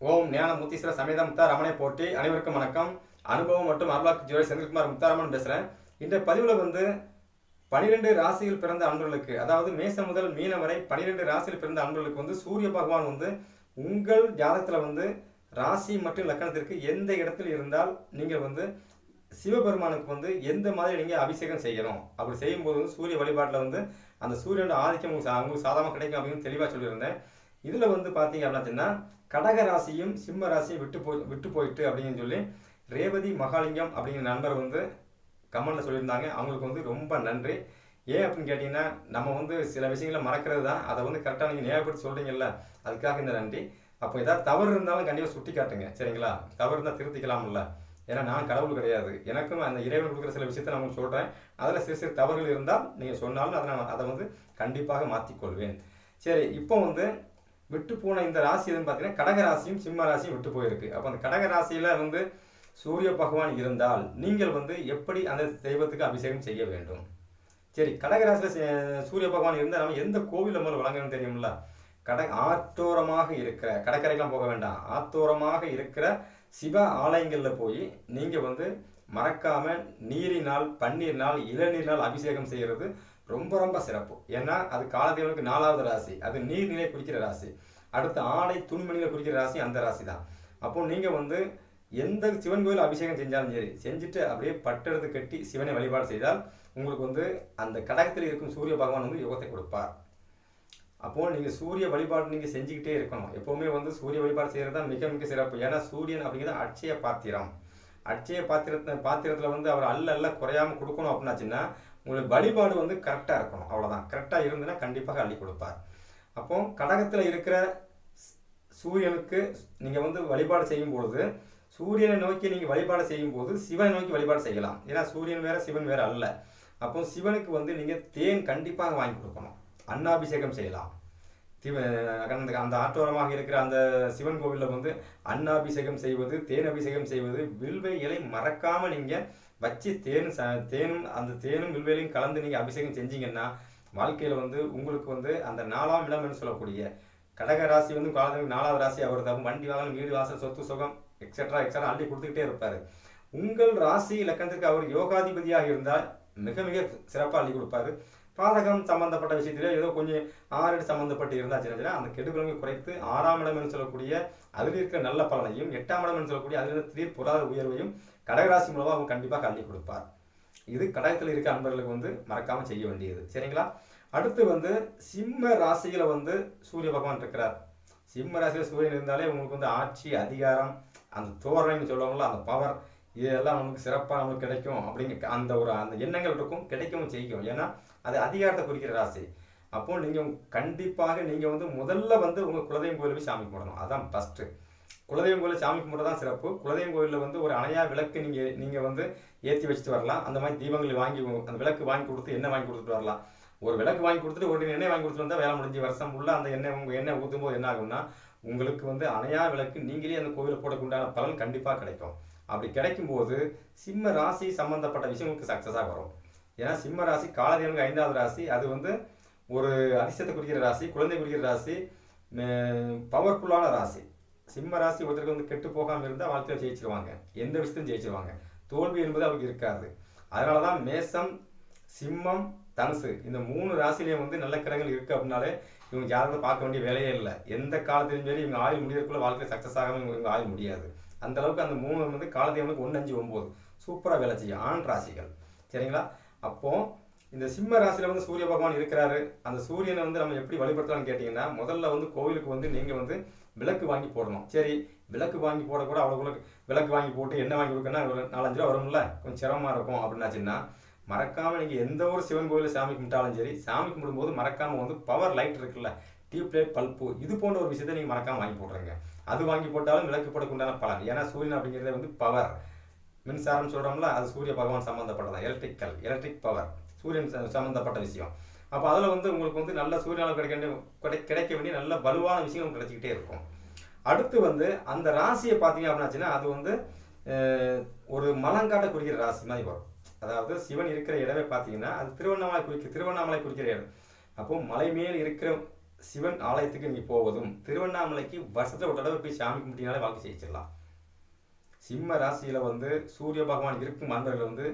ஓம் ஞான முத்தீஸ்வர சமேத முத்தாரமனை போட்டி அனைவருக்கும் வணக்கம். அனுபவம் மற்றும் அருளாக்கு ஜோதி செந்தில்குமார் முத்தாரமன் பேசுகிறேன் இந்த பதிவில் வந்து பனிரெண்டு ராசியில் பிறந்த அன்பர்களுக்கு அதாவது மேசம் முதல் மீனம் வரை பனிரெண்டு ராசியில் பிறந்த அன்பர்களுக்கு வந்து சூரிய பகவான் வந்து உங்கள் ஜாதகத்தில் வந்து ராசி மற்றும் லக்கணத்திற்கு எந்த இடத்தில் இருந்தால் நீங்கள் வந்து சிவபெருமானுக்கு வந்து எந்த மாதிரி நீங்கள் அபிஷேகம் செய்யணும்? அப்படி செய்யும்போது வந்து சூரிய வழிபாட்டில் வந்து அந்த சூரியனோட ஆதிக்கம் உங்களுக்கு சா- உங்களுக்கு சாதாரணமாக கிடைக்கும் அப்படின்னு தெளிவாக சொல்லியிருந்தேன். இதில் வந்து பார்த்தீங்க அப்படின்னா கடக ராசியும் சிம்ம ராசியும் விட்டு போய் விட்டு போயிட்டு அப்படின்னு சொல்லி ரேவதி மகாலிங்கம் அப்படிங்கிற நண்பர் வந்து கமெண்ட்ல சொல்லியிருந்தாங்க. அவங்களுக்கு வந்து ரொம்ப நன்றி. ஏன் அப்படின்னு கேட்டிங்கன்னா நம்ம வந்து சில விஷயங்களை மறக்கிறது தான் அதை வந்து கரெக்டாக நீங்கள் ஞாபகப்படுத்தி சொல்கிறீங்கல்ல அதுக்காக இந்த நன்றி. அப்போ ஏதாவது தவறு இருந்தாலும் கண்டிப்பாக சுட்டி காட்டுங்க சரிங்களா? தவறு இருந்தால் திருத்திக்கலாம்ல. ஏன்னா நான் கடவுள் கிடையாது. எனக்கும் அந்த இறைவன் கொடுக்குற சில விஷயத்தை நான் உங்களுக்கு சொல்கிறேன் அதில் சிறு சிறு தவறுகள் இருந்தால் நீங்கள் சொன்னாலும் அதை நான் அதை வந்து கண்டிப்பாக மாற்றிக்கொள்வேன் சரி இப்போ வந்து விட்டு போன இந்த ராசி எதுன்னு பார்த்தீங்கன்னா கடக ராசியும் சிம்ம ராசியும் விட்டு போயிருக்கு. அப்போ அந்த கடக ராசியில் வந்து சூரிய பகவான் இருந்தால் நீங்கள் வந்து எப்படி அந்த தெய்வத்துக்கு அபிஷேகம் செய்ய வேண்டும்? சரி கடகராசியில் சே- சூரிய பகவான் இருந்தால் நம்ம எந்த கோவிலில் முதல்ல வழங்கணும்னு தெரியும்ல கட ஆத்தோரமாக இருக்கிற கடற்கரைக்கெல்லாம் போக வேண்டாம். ஆத்தோரமாக இருக்கிற சிவ ஆலயங்களில் போய் நீங்கள் வந்து மறக்காமல் நீரினால் பன்னீர்னால் இளநீரினால் அபிஷேகம் செய்கிறது ரொம்ப ரொம்ப சிறப்பு. ஏன்னா அது காலதேவனுக்கு நாலாவது ராசி. அது நீர்நிலை குறிக்கிற ராசி. அடுத்து ஆடை துணிமணியில் குறிக்கிற ராசி அந்த ராசி தான் அப்போ நீங்கள் வந்து எந்த சிவன் கோயில் அபிஷேகம் செஞ்சாலும் சரி செஞ்சுட்டு அப்படியே பட்டெடுத்து கட்டி சிவனை வழிபாடு செய்தால் உங்களுக்கு வந்து அந்த கடகத்தில் இருக்கும் சூரிய பகவான் வந்து யோகத்தை கொடுப்பார். அப்போ நீங்கள் சூரிய வழிபாடு நீங்கள் செஞ்சுக்கிட்டே இருக்கணும். எப்போவுமே வந்து சூரிய வழிபாடு செய்கிறது தான் மிக மிக சிறப்பு. ஏன்னா சூரியன் அப்படிங்கிறது அட்சய பாத்திரம். அட்சய பாத்திரத்தை பாத்திரத்தில் வந்து அவர் அல்ல அல்ல குறையாம கொடுக்கணும் அப்படின்னாச்சுன்னா உங்களுக்கு வழிபாடு வந்து கரெக்டாக இருக்கணும். அவ்வளோதான் கரெக்டாக இருந்ததுன்னா கண்டிப்பாக அள்ளி கொடுப்பார். அப்போ கடகத்தில் இருக்கிற சூரியனுக்கு நீங்கள் வந்து வழிபாடு செய்யும் பொழுது சூரியனை நோக்கி நீங்கள் வழிபாடு செய்யும் போது சிவனை நோக்கி வழிபாடு செய்யலாம். ஏன்னா சூரியன் வேற சிவன் வேற அல்ல. அப்போ சிவனுக்கு வந்து நீங்கள் தேன் கண்டிப்பாக வாங்கி கொடுக்கணும். அன்னாபிஷேகம் செய்யலாம். அந்த அந்த ஆற்றோரமாக இருக்கிற அந்த சிவன் கோவிலில் வந்து அன்னாபிஷேகம் செய்வது தேன் அபிஷேகம் செய்வது வில்வை இலை மறக்காமல் நீங்கள் வச்சு தேன் ச தேனும் அந்த தேனும் வில்வேலையும் கலந்து நீங்கள் அபிஷேகம் செஞ்சீங்கன்னா வாழ்க்கையில் வந்து உங்களுக்கு வந்து அந்த நாலாம் இடம்னு சொல்லக்கூடிய கடக ராசி வந்து காலத்துக்கு நாலாவது ராசி அவர் தான் வண்டி வாகனம் வீடு வாசல் சொத்து சுகம் எக்ஸட்ரா எக்ஸெட்ரா அள்ளி கொடுத்துக்கிட்டே இருப்பார். உங்கள் ராசி இலக்கணத்துக்கு அவர் யோகாதிபதியாக இருந்தால் மிக மிக சிறப்பாக அள்ளி கொடுப்பாரு. பாதகம் சம்பந்தப்பட்ட விஷயத்திலே ஏதோ கொஞ்சம் ஆறு சம்பந்தப்பட்டு இருந்தாச்சுன்னா அந்த கெடுபலங்களை குறைத்து ஆறாம் இடம் என்று சொல்லக்கூடிய அதில் இருக்கிற நல்ல பலனையும் எட்டாம் இடம் என்று சொல்லக்கூடிய அதில் இருக்கிற திடீர் பொருளாதார உயர்வையும் கடகராசி மூலமாக அவங்க கண்டிப்பாக கல்வி கொடுப்பார். இது கடகத்தில் இருக்க அன்பர்களுக்கு வந்து மறக்காமல் செய்ய வேண்டியது. சரிங்களா? அடுத்து வந்து சிம்ம ராசியில் வந்து சூரிய பகவான் இருக்கிறார். சிம்ம ராசியில் சூரியன் இருந்தாலே உங்களுக்கு வந்து ஆட்சி அதிகாரம் அந்த தோரணைன்னு சொல்லுவாங்களோ அந்த பவர் இதெல்லாம் நமக்கு சிறப்பாக நமக்கு கிடைக்கும் அப்படிங்க அந்த ஒரு அந்த எண்ணங்கள் இருக்கும் கிடைக்கவும் செய்யும். ஏன்னா அது அதிகாரத்தை குறிக்கிற ராசி. அப்போ நீங்கள் கண்டிப்பாக நீங்கள் வந்து முதல்ல வந்து உங்கள் குலதெய்வம் கோயிலுக்கு சாமி கும்பிடணும். அதான் ஃபஸ்ட்டு குலதெய்வம் கோயிலில் சாமி கும்பிட தான் சிறப்பு. குலதெய்வம் கோயிலில் வந்து ஒரு அணையா விளக்கு நீங்கள் நீங்கள் வந்து ஏற்றி வச்சுட்டு வரலாம். அந்த மாதிரி தீபங்கள் வாங்கி அந்த விளக்கு வாங்கி கொடுத்து எண்ணெய் வாங்கி கொடுத்துட்டு வரலாம். ஒரு விளக்கு வாங்கி கொடுத்துட்டு ஒரு எண்ணெய் வாங்கி கொடுத்துட்டு வந்தால் வேலை முடிஞ்சு வருஷம் ஃபுல்லாக அந்த எண்ணெய் உங்கள் எண்ணெய் ஊற்றும் போது என்ன ஆகும்னா உங்களுக்கு வந்து அணையா விளக்கு நீங்களே அந்த கோவிலை போடக்குண்டான பலன் கண்டிப்பாக கிடைக்கும். அப்படி கிடைக்கும்போது சிம்ம ராசி சம்மந்தப்பட்ட விஷயங்களுக்கு சக்ஸஸாக வரும். ஏன்னா சிம்ம ராசி காலதேவனுக்கு ஐந்தாவது ராசி. அது வந்து ஒரு அதிர்ஷ்டத்தை குறிக்கிற ராசி குழந்தை குறிக்கிற ராசி பவர்ஃபுல்லான ராசி. சிம்ம ராசி ஒருத்தருக்கு வந்து கெட்டு போகாமல் இருந்தால் வாழ்க்கையில் ஜெயிச்சிருவாங்க. எந்த விஷயத்தையும் ஜெயிச்சிருவாங்க. தோல்வி என்பது அவருக்கு இருக்காது. அதனால தான் மேசம் சிம்மம் தனுசு இந்த மூணு ராசிலையும் வந்து நல்ல கிரகங்கள் இருக்குது அப்படின்னாலே இவங்க யாரும் பார்க்க வேண்டிய வேலையே இல்லை. எந்த காலத்திலும் சரி இவங்க ஆயுள் முடியறதுக்குள்ள வாழ்க்கையில் சக்ஸஸ் ஆகாமல் இவங்க ஆயுள் முடியாது. அந்த அளவுக்கு அந்த மூணு வந்து காலதேவனுக்கு ஒன்று அஞ்சு ஒம்பது சூப்பராக வேலை செய்யும் ஆண் ராசிகள். சரிங்களா? அப்போது இந்த சிம்ம ராசியில வந்து சூரிய பகவான் இருக்கிறாரு. அந்த சூரியனை வந்து நம்ம எப்படி வழிபடுத்தலாம்னு கேட்டிங்கன்னா முதல்ல வந்து கோவிலுக்கு வந்து நீங்கள் வந்து விளக்கு வாங்கி போடணும். சரி விளக்கு வாங்கி போடக்கூட அவ்வளோ விளக்கு வாங்கி போட்டு என்ன வாங்கி கொடுக்கணும்னா ஒரு நாலஞ்சு ரூபா வரும்ல? கொஞ்சம் சிரமமாக இருக்கும் அப்படின்னாச்சுன்னா மறக்காமல் நீங்கள் எந்த ஒரு சிவன் கோயிலில் சாமி கும்பிட்டாலும் சரி சாமி கும்பிடும்போது மறக்காமல் வந்து பவர் லைட் இருக்குல்ல டியூப் லைட் பல்பு இது போன்ற ஒரு விஷயத்தை நீங்கள் மறக்காமல் வாங்கி போடுறீங்க அது வாங்கி போட்டாலும் விளக்கு போடக்குண்டான பலன். ஏன்னா சூரியன் அப்படிங்கிறது வந்து பவர் மின்சாரம் சொல்கிறோம்ல அது சூரிய பகவான் சம்மந்தப்பட்டதான் எலக்ட்ரிக்கல் எலக்ட்ரிக் பவர் சூரியன் சம்மந்தப்பட்ட விஷயம். அப்போ அதில் வந்து உங்களுக்கு வந்து நல்ல சூரியனால் கிடைக்க வேண்டிய கிடை கிடைக்க வேண்டிய நல்ல வலுவான விஷயம் கிடைச்சிக்கிட்டே இருக்கும். அடுத்து வந்து அந்த ராசியை பார்த்தீங்க அப்படின்னாச்சுன்னா அது வந்து ஒரு மலங்காட்டை குறிக்கிற ராசி மாதிரி வரும். அதாவது சிவன் இருக்கிற இடமே பார்த்தீங்கன்னா அது திருவண்ணாமலை குறிக்க திருவண்ணாமலை குறிக்கிற இடம். அப்போது மலை மேல் இருக்கிற சிவன் ஆலயத்துக்கு நீ போவதும் திருவண்ணாமலைக்கு வருஷத்தில் ஒரு தடவை போய் சாமி கும்பிட்டினாலே வாழ்க்கை ஜெயிச்சிடலாம். சிம்ம ராசியில் வந்து சூரிய பகவான் இருக்கும் அன்பர்கள் வந்து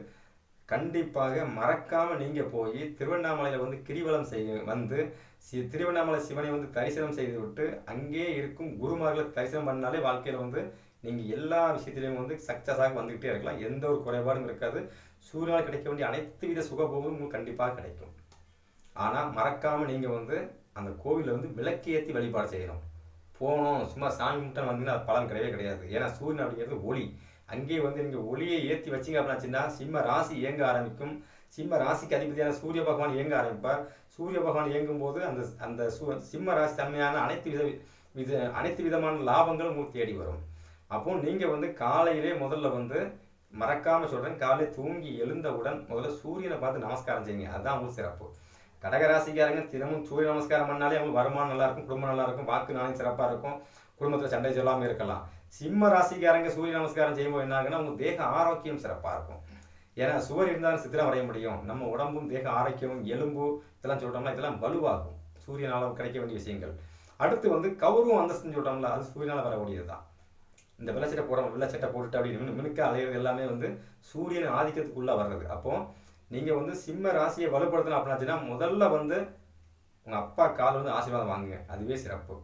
கண்டிப்பாக மறக்காம நீங்க போய் திருவண்ணாமலையில வந்து கிரிவலம் செய்ய வந்து சி திருவண்ணாமலை சிவனை வந்து தரிசனம் செய்து விட்டு அங்கே இருக்கும் குருமார்களை தரிசனம் பண்ணாலே வாழ்க்கையில வந்து நீங்க எல்லா விஷயத்திலையும் வந்து சக்சஸாக வந்துகிட்டே இருக்கலாம். எந்த ஒரு குறைபாடும் இருக்காது. சூரியனால் கிடைக்க வேண்டிய அனைத்து வித சுகபோகமும் உங்களுக்கு கண்டிப்பாக கிடைக்கும். ஆனால் மறக்காம நீங்க வந்து அந்த கோவிலில் வந்து விளக்கு ஏற்றி வழிபாடு செய்யணும். போனோம் சும்மா சாமி முட்டை வந்தீங்கன்னா அது பலன் கிடையவே கிடையாது. ஏன்னா சூரியன் அப்படிங்கிறது ஒளி. அங்கேயே வந்து நீங்கள் ஒளியை ஏற்றி வச்சிங்க அப்படின்னாச்சுன்னா சிம்ம ராசி இயங்க ஆரம்பிக்கும். சிம்ம ராசிக்கு அதிபதியான சூரிய பகவான் இயங்க ஆரம்பிப்பார். சூரிய பகவான் இயங்கும் போது அந்த அந்த சிம்ம ராசி தன்மையான அனைத்து வித வித அனைத்து விதமான லாபங்களும் உங்களுக்கு தேடி வரும். அப்போ நீங்கள் வந்து காலையிலே முதல்ல வந்து மறக்காமல் சொல்கிறேன் காலையில் தூங்கி எழுந்தவுடன் முதல்ல சூரியனை பார்த்து நமஸ்காரம் செய்யுங்க. அதுதான் உங்களுக்கு சிறப்பு. கடகராசிக்காரங்க தினமும் சூரிய நமஸ்காரம் பண்ணாலே அவங்களுக்கு வருமானம் நல்லா இருக்கும் குடும்பம் நல்லா இருக்கும் வாக்கு நாளையும் சிறப்பாக இருக்கும். குடும்பத்தில் சண்டை சொல்லாமல் இருக்கலாம். சிம்ம ராசிக்காரங்க சூரிய நமஸ்காரம் செய்யும்போது என்ன ஆகுன்னா உங்கள் தேக ஆரோக்கியம் சிறப்பாக இருக்கும். ஏன்னா சுவர் இருந்தாலும் சித்திரம் வரைய முடியும். நம்ம உடம்பும் தேக ஆரோக்கியமும் எலும்பு இதெல்லாம் சொல்கிறோம்னா இதெல்லாம் வலுவாகும். சூரியனால் கிடைக்க வேண்டிய விஷயங்கள். அடுத்து வந்து கௌரவம் அந்தஸ்துன்னு சொல்கிறோம்ல அது சூரியனால் வரக்கூடியது தான் இந்த வெள்ளச்சட்டை போட வெள்ளச்சட்டை போட்டுட்டு அப்படின்னு மினுக்க அலையிறது எல்லாமே வந்து சூரியன் ஆதிக்கத்துக்குள்ளே வர்றது. அப்போ நீங்கள் வந்து சிம்ம ராசியை வலுப்படுத்தணும் அப்படின்னாச்சுன்னா முதல்ல வந்து உங்கள் அப்பா கால் வந்து ஆசீர்வாதம் வாங்குங்க. அதுவே சிறப்பு.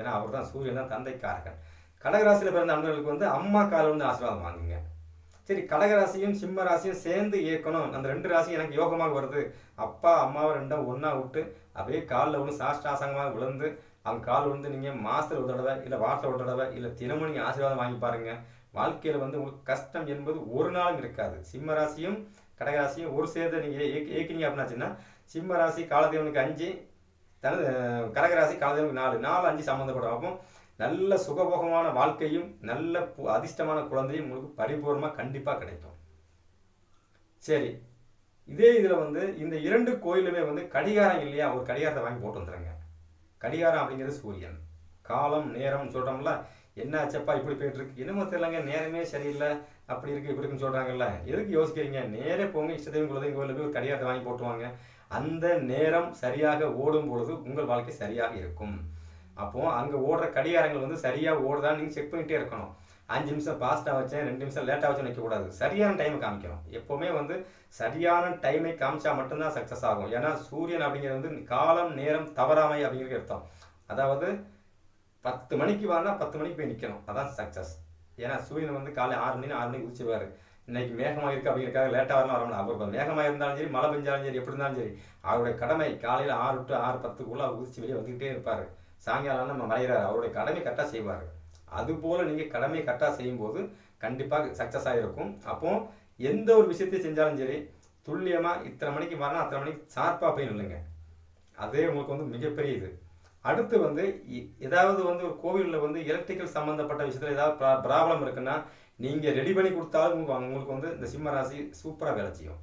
ஏன்னா அவர் தான் சூரியன் தான் தந்தைக்காரகன். கடகராசியில் பிறந்த அன்பர்களுக்கு வந்து அம்மா கால் வந்து ஆசீர்வாதம் வாங்குங்க. சரி கடகராசியும் சிம்ம ராசியும் சேர்ந்து இயக்கணும். அந்த ரெண்டு ராசியும் எனக்கு யோகமாக வருது. அப்பா அம்மாவை ரெண்டும் ஒன்றா விட்டு அப்படியே காலில் ஒன்று சாஷ்டாசங்கமாக விழுந்து அவங்க கால் வந்து நீங்கள் மாதத்தில் ஒரு தடவை இல்லை வாரத்தில் ஒரு தடவை இல்லை தினமும் நீங்கள் ஆசீர்வாதம் வாங்கி பாருங்க. வாழ்க்கையில் வந்து உங்களுக்கு கஷ்டம் என்பது ஒரு நாளும் இருக்காது. சிம்ம ராசியும் கடகராசியும் ஒரு சேர்ந்து நீங்கள் ஏக்கினீங்க அப்படின்னாச்சுன்னா சிம்ம ராசி காலதேவனுக்கு அஞ்சு தனது கடகராசி காலதேவனுக்கு நாலு நாலு அஞ்சு சம்மந்தப்படும் அப்போ நல்ல சுகபோகமான வாழ்க்கையும் நல்ல பு- அதிர்ஷ்டமான குழந்தையும் உங்களுக்கு பரிபூர்ணமாக கண்டிப்பாக கிடைக்கும். சரி. இதே இதில் வந்து இந்த இரண்டு கோயிலுமே வந்து கடிகாரம் இல்லையா? ஒரு கடிகாரத்தை வாங்கி போட்டு வந்துடுங்க கடிகாரம் அப்படிங்கிறது சூரியன். காலம் நேரம் சொல்கிறோம்ல என்ன ஆச்சப்பா இப்படி போயிட்டு இருக்கு என்னமோ தெரியலங்க. நேரமே சரியில்லை. அப்படி இருக்கு இப்படி இருக்குன்னு சொல்கிறாங்கல்ல எதுக்கு யோசிக்கிறீங்க? நேரே போங்க. இஷ்டத்தையும் குலதையும் கோயிலில் போய் ஒரு கடிகாரத்தை வாங்கி போட்டுவாங்க அந்த நேரம் சரியாக ஓடும் பொழுது உங்கள் வாழ்க்கை சரியாக இருக்கும். அப்போது அங்கே ஓடுற கடிகாரங்கள் வந்து சரியாக ஓடுதான்னு நீங்கள் செக் பண்ணிகிட்டே இருக்கணும். அஞ்சு நிமிஷம் ஃபாஸ்ட்டாக வச்சேன் ரெண்டு நிமிஷம் லேட்டாக வச்சு வைக்கக்கூடாது சரியான டைமை காமிக்கணும். எப்போவுமே வந்து சரியான டைமை காமிச்சா மட்டும்தான் சக்ஸஸ் ஆகும். ஏன்னா சூரியன் அப்படிங்கிறது வந்து காலம் நேரம் தவறாமை அப்படிங்கிறது அர்த்தம். அதாவது பத்து மணிக்கு வானா பத்து மணிக்கு போய் நிற்கணும் அதான் சக்ஸஸ் ஏன்னா சூரியன் வந்து காலை ஆறு மணி ஆறு மணிக்கு உச்சிவார் இன்னைக்கு மேகமாக இருக்கு அப்படிங்கிறக்காக லேட்டாக வரலாம் வரணும் அவர் மேகமாக இருந்தாலும் சரி மழை பெஞ்சாலும் சரி எப்படி இருந்தாலும் சரி அவருடைய கடமை காலையில் ஆறு டு ஆறு பத்துக்குள்ளே அவர் உதிச்சு வெளியே வந்துக்கிட்டே இருப்பார். சாயங்காலம் நம்ம மறைகிறார். அவருடைய கடமை கரெக்டாக செய்வார். அதுபோல் நீங்கள் கடமை கரெக்டாக செய்யும்போது கண்டிப்பாக சக்ஸஸ் ஆகிருக்கும் அப்போது எந்த ஒரு விஷயத்தையும் செஞ்சாலும் சரி துல்லியமாக இத்தனை மணிக்கு வரணும் அத்தனை மணிக்கு ஷார்ப்பாக போய் இல்லைங்க. அதே உங்களுக்கு வந்து மிகப்பெரிய இது. அடுத்து வந்து ஏதாவது வந்து ஒரு கோவிலில் வந்து எலக்ட்ரிக்கல் சம்மந்தப்பட்ட விஷயத்தில் ஏதாவது ப்ராப்ளம் இருக்குன்னா நீங்கள் ரெடி பண்ணி கொடுத்தாலும் உங்க- உங்களுக்கு வந்து இந்த சிம்ம ராசி சூப்பராக வேலை செய்யும்.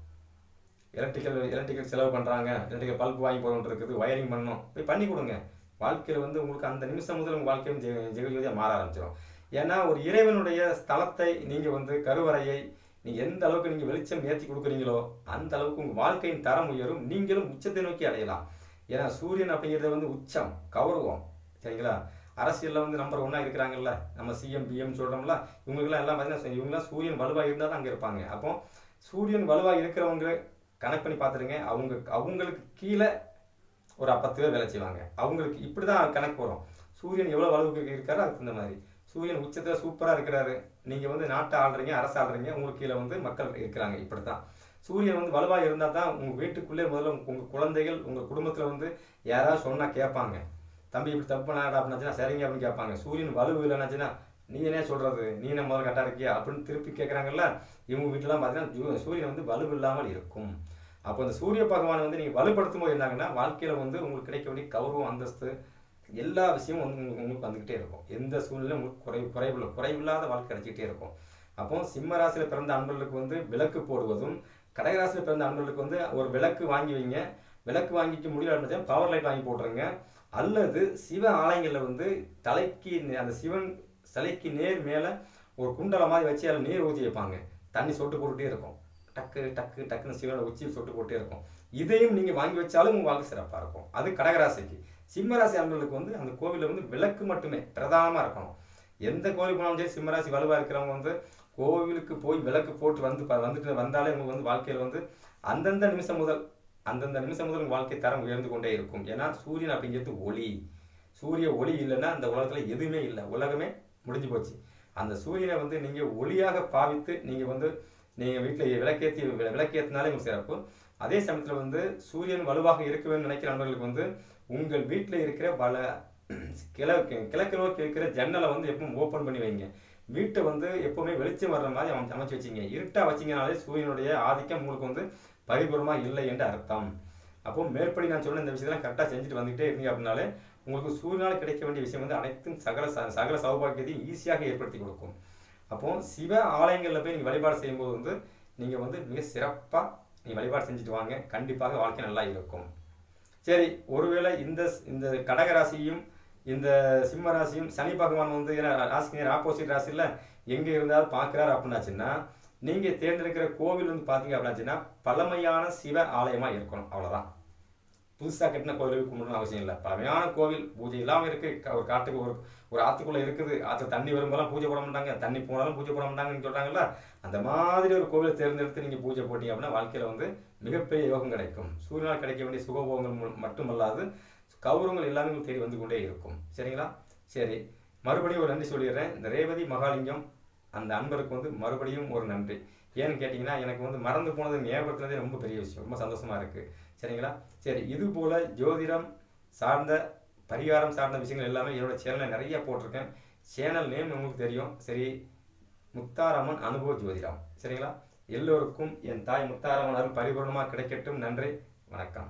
எலக்ட்ரிக்கல் எலக்ட்ரிக்கல் செலவு பண்ணுறாங்க எலக்ட்ரிக்கல் பல்ப் வாங்கி போகணுன்ட்டு இருக்குது ஒயரிங் பண்ணணும். போய் பண்ணி கொடுங்க. வாழ்க்கையில் வந்து உங்களுக்கு அந்த நிமிஷம் முதல் உங்கள் வாழ்க்கையும் ஜெக ஜெகஜோதியாக மாற ஆரம்பிச்சிடும் ஏன்னா ஒரு இறைவனுடைய ஸ்தலத்தை நீங்கள் வந்து கருவறையை நீங்கள் எந்த அளவுக்கு நீங்கள் வெளிச்சம் ஏற்றி கொடுக்குறீங்களோ அந்த அளவுக்கு உங்கள் வாழ்க்கையின் தரம் உயரும். நீங்களும் உச்சத்தை நோக்கி அடையலாம் ஏன்னா சூரியன் அப்படிங்கிறது வந்து உச்சம் கௌரவம். சரிங்களா? அரசியலில் வந்து நம்பர் ஒன்றா இருக்கிறாங்கல்ல. நம்ம சிஎம் பிஎம் சொல்கிறோம்ல இவங்களுக்குலாம் எல்லாம் பார்த்தீங்கன்னா இவங்கெல்லாம் சூரியன் வலுவாக இருந்தால் தான் அங்கே இருப்பாங்க. அப்போ சூரியன் வலுவாக இருக்கிறவங்க கனெக்ட் பண்ணி பார்த்துருங்க அவங்க அவங்களுக்கு கீழே ஒரு பத்து பேர் வேலை செய்வாங்க. அவங்களுக்கு இப்படி தான் கணக்கு வரும் சூரியன் எவ்வளோ வலுவுக்கு இருக்காரோ அதுக்கு தகுந்த மாதிரி. சூரியன் உச்சத்தில் சூப்பராக இருக்கிறாரு. நீங்கள் வந்து நாட்டை ஆள்றீங்க அரசு ஆள்றீங்க உங்களுக்கு கீழே வந்து மக்கள் இருக்கிறாங்க இப்படி தான் சூரியன் வந்து வலுவாக இருந்தால் தான் உங்கள் வீட்டுக்குள்ளே முதல்ல உங்கள் குழந்தைகள் உங்கள் குடும்பத்தில் வந்து யாராவது சொன்னால் கேட்பாங்க. தம்பி இப்படி தப்பு பண்ணாடா அப்படின்னாச்சுன்னா சரிங்க அப்படின்னு கேட்பாங்க. சூரியன் வலு இல்லைனாச்சுன்னா நீ என்ன சொல்கிறது நீ என்ன முதல்ல கரெக்டாக இருக்கியா? அப்படின்னு திருப்பி கேட்குறாங்கல்ல இவங்க வீட்டிலாம் பார்த்தீங்கன்னா சூரியன் வந்து வலுவு இல்லாமல் இருக்கும். அப்போ அந்த சூரிய பகவானை வந்து நீங்கள் வலுப்படுத்தும் போது என்னாங்கன்னா வாழ்க்கையில் வந்து உங்களுக்கு கிடைக்க வேண்டிய கௌரவம் அந்தஸ்து எல்லா விஷயமும் வந்து உங்களுக்கு உங்களுக்கு வந்துக்கிட்டே இருக்கும். எந்த சூழ்நிலையும் உங்களுக்கு குறை குறைவில்லை. குறைவில்லாத வாழ்க்கை கிடைச்சிக்கிட்டே இருக்கும். அப்போ சிம்ம ராசியில் பிறந்த அன்பர்களுக்கு வந்து விளக்கு போடுவதும் கடகராசியில் பிறந்த அன்பர்களுக்கு வந்து ஒரு விளக்கு வாங்கி வைங்க. விளக்கு வாங்கிக்க முடியல பவர் லைட் வாங்கி போட்டுருங்க. அல்லது சிவ ஆலயங்களில் வந்து தலைக்கு அந்த சிவன் சிலைக்கு நேர் மேலே ஒரு குண்டலை மாதிரி வச்சு அதில் நீர் ஊற்றி வைப்பாங்க. தண்ணி சொட்டு போட்டுட்டே இருக்கும். டக்கு டக்கு டக்குன்னு சிவனோட உச்சியில் சொட்டு போட்டே இருக்கும். இதையும் நீங்கள் வாங்கி வச்சாலும் உங்கள் வாழ்க்கை சிறப்பாக இருக்கும். அது கடகராசிக்கு. சிம்மராசி அன்பர்களுக்கு வந்து அந்த கோவிலில் வந்து விளக்கு மட்டுமே பிரதானமாக இருக்கணும். எந்த கோவில் போனாலும் சரி சிம்மராசி வலுவாக இருக்கிறவங்க வந்து கோவிலுக்கு போய் விளக்கு போட்டு வந்து வந்துட்டு வந்தாலே உங்களுக்கு வந்து வாழ்க்கையில் வந்து அந்தந்த நிமிஷம் முதல் அந்தந்த நிமிஷம் முதல் வாழ்க்கை தரம் உயர்ந்து கொண்டே இருக்கும். ஏன்னா சூரியன் அப்படிங்கிறது ஒளி. சூரிய ஒளி இல்லைன்னா அந்த உலகத்தில் எதுவுமே இல்லை. உலகமே முடிஞ்சு போச்சு. அந்த சூரியனை வந்து நீங்கள் ஒளியாக பாவித்து நீங்கள் வந்து நீங்கள் வீட்டில் விளக்கேற்றி விளக்கேற்றினாலே உங்களுக்கு சிறப்பு. அதே சமயத்தில் வந்து சூரியன் வலுவாக இருக்க வேண்டும் நினைக்கிற நண்பர்களுக்கு வந்து உங்கள் வீட்டில் இருக்கிற பல கிழக்கு கிழக்கு நோக்கி இருக்கிற ஜன்னலை வந்து எப்பவும் ஓப்பன் பண்ணி வைங்க. வீட்டை வந்து எப்பவுமே வெளிச்சம் வர்ற மாதிரி அமைச்சு வச்சிங்க. இருட்டா வச்சிங்கனாலே சூரியனுடைய ஆதிக்கம் உங்களுக்கு வந்து பரிபூர்ணமாக இல்லை என்று அர்த்தம். அப்போ மேற்படி நான் சொன்ன இந்த விஷயத்தெல்லாம் கரெக்டாக செஞ்சுட்டு வந்துகிட்டே இருந்தீங்க அப்படின்னாலே உங்களுக்கு சூரியனால் கிடைக்க வேண்டிய விஷயம் வந்து அனைத்தும் சகல ச- சகல சௌபாகியத்தையும் ஈஸியாக ஏற்படுத்தி கொடுக்கும். அப்போ சிவ ஆலயங்களில் போய் நீங்கள் வழிபாடு செய்யும்போது வந்து நீங்கள் வந்து மிக சிறப்பாக நீங்கள் வழிபாடு செஞ்சுட்டு வாங்க. கண்டிப்பாக வாழ்க்கை நல்லா இருக்கும். சரி ஒருவேளை இந்த இந்த கடக ராசியும் இந்த சிம்ம ராசியும் சனி பகவான் வந்து ஏன்னா ராசிக்கு ஆப்போசிட் ராசியில் எங்கே இருந்தாலும் பார்க்குறாரு அப்படின்னாச்சுன்னா நீங்கள் தேர்ந்தெடுக்கிற கோவில் வந்து பார்த்தீங்க அப்படின்னா பழமையான சிவ ஆலயமாக இருக்கணும். அவ்வளோதான் புதுசாக கட்டின கோவில் கும்பிடணும் அவசியம் இல்லை. பழமையான கோவில் பூஜை இல்லாமல் இருக்கு. ஒரு காட்டுக்கு ஒரு ஒரு ஆற்றுக்குள்ளே இருக்குது. ஆற்று தண்ணி வரும்போதெல்லாம் பூஜை போட மாட்டாங்க. தண்ணி போனாலும் பூஜை போட மாட்டாங்கன்னு சொல்கிறாங்கல்ல அந்த மாதிரி ஒரு கோவிலை தேர்ந்தெடுத்து நீங்கள் பூஜை போட்டீங்க அப்படின்னா வாழ்க்கையில் வந்து மிகப்பெரிய யோகம் கிடைக்கும். சூரியனால் கிடைக்க வேண்டிய சுகபோகங்கள் மட்டுமல்லாது கௌரவங்கள் எல்லாமே தேடி வந்து கொண்டே இருக்கும். சரிங்களா? சரி. மறுபடியும் ஒரு நன்றி சொல்லிடுறேன். இந்த ரேவதி மகாலிங்கம் அந்த அன்பருக்கு வந்து மறுபடியும் ஒரு நன்றி. ஏன்னு கேட்டிங்கன்னா எனக்கு வந்து மறந்து போனது ஞாபகத்துலேருந்தே ரொம்ப பெரிய விஷயம். ரொம்ப சந்தோஷமாக இருக்கு. சரிங்களா? சரி இது போல் ஜோதிடம் சார்ந்த பரிகாரம் சார்ந்த விஷயங்கள் எல்லாமே என்னோட சேனலில் நிறைய போட்டிருக்கேன். சேனல் நேம் உங்களுக்கு தெரியும். சரி முத்தாரம்மன் அனுபவ ஜோதிடம். சரிங்களா? எல்லோருக்கும் என் தாய் முத்தாரம்மன் அருள் பரிபூர்ணமாக கிடைக்கட்டும். நன்றி. வணக்கம்.